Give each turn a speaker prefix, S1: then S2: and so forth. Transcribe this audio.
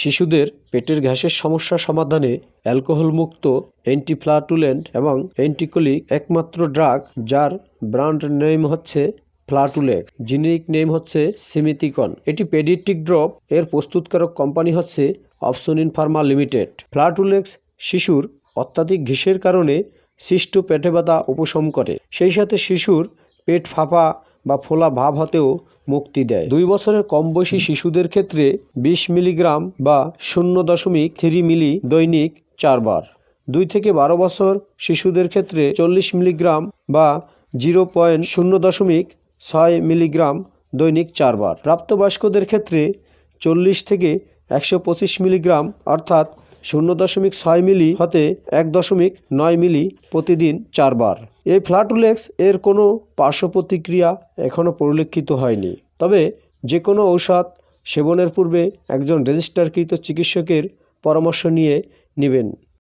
S1: শিশুদের পেটের গ্যাসের সমস্যা সমাধানে অ্যালকোহল মুক্ত অ্যান্টিফ্লাটুলেন্ট এবং অ্যান্টিকোলিক একমাত্র ড্রাগ যার ব্র্যান্ড নেম হচ্ছে ফ্লাটুলেক্স। জেনেরিক নেম হচ্ছে সিমিতিকন এটি পেডিট্রিক ড্রপ। এর প্রস্তুতকারক কোম্পানি হচ্ছে অপসোনিন ফার্মা লিমিটেড। ফ্লাটুলেক্স শিশুর অত্যাধিক ঘিসের কারণে সৃষ্ট পেটে ব্যথা উপশম করে। সেই সাথে শিশুর পেট ফাঁপা বা ফোলা ভাব হতেও মুক্তি দেয়। দুই বছরের কম বয়সী শিশুদের ক্ষেত্রে বিশ মিলিগ্রাম বা শূন্য দশমিক থ্রি মিলি দৈনিক চারবার। দুই থেকে বারো বছর শিশুদের ক্ষেত্রে চল্লিশ মিলিগ্রাম বা জিরো পয়েন্ট শূন্য দশমিক ছয় মিলিগ্রাম দৈনিক চারবার। প্রাপ্তবয়স্কদের ক্ষেত্রে চল্লিশ থেকে একশো পঁচিশ মিলিগ্রাম, অর্থাৎ শূন্য দশমিক ছয় মিলি হতে এক দশমিক নয় মিলি প্রতিদিন চারবার। এই ফ্লাটুলেক্স এর কোনো পার্শ্ব প্রতিক্রিয়া এখনও পরিলক্ষিত হয়নি। তবে যে কোনো ঔষধ সেবনের পূর্বে একজন রেজিস্টারকৃত চিকিৎসকের পরামর্শ নিয়ে নেবেন।